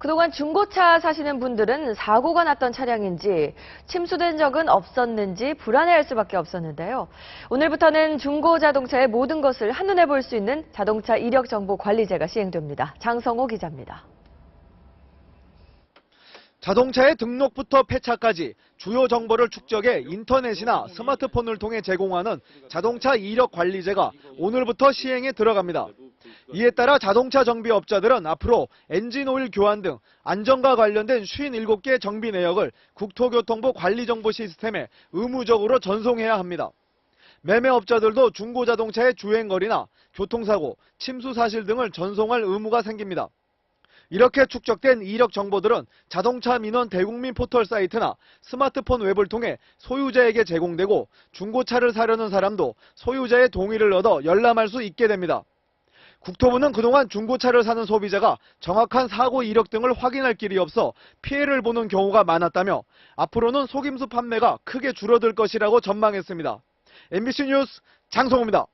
그동안 중고차 사시는 분들은 사고가 났던 차량인지 침수된 적은 없었는지 불안해할 수밖에 없었는데요. 오늘부터는 중고 자동차의 모든 것을 한눈에 볼 수 있는 자동차 이력 정보 관리제가 시행됩니다. 장성호 기자입니다. 자동차의 등록부터 폐차까지 주요 정보를 축적해 인터넷이나 스마트폰을 통해 제공하는 자동차 이력 관리제가 오늘부터 시행에 들어갑니다. 이에 따라 자동차 정비업자들은 앞으로 엔진오일 교환 등 안전과 관련된 57개 정비 내역을 국토교통부 관리정보 시스템에 의무적으로 전송해야 합니다. 매매업자들도 중고자동차의 주행거리나 교통사고, 침수 사실 등을 전송할 의무가 생깁니다. 이렇게 축적된 이력 정보들은 자동차 민원 대국민 포털 사이트나 스마트폰 웹을 통해 소유자에게 제공되고 중고차를 사려는 사람도 소유자의 동의를 얻어 열람할 수 있게 됩니다. 국토부는 그동안 중고차를 사는 소비자가 정확한 사고 이력 등을 확인할 길이 없어 피해를 보는 경우가 많았다며 앞으로는 속임수 판매가 크게 줄어들 것이라고 전망했습니다. MBC 뉴스 장성호입니다.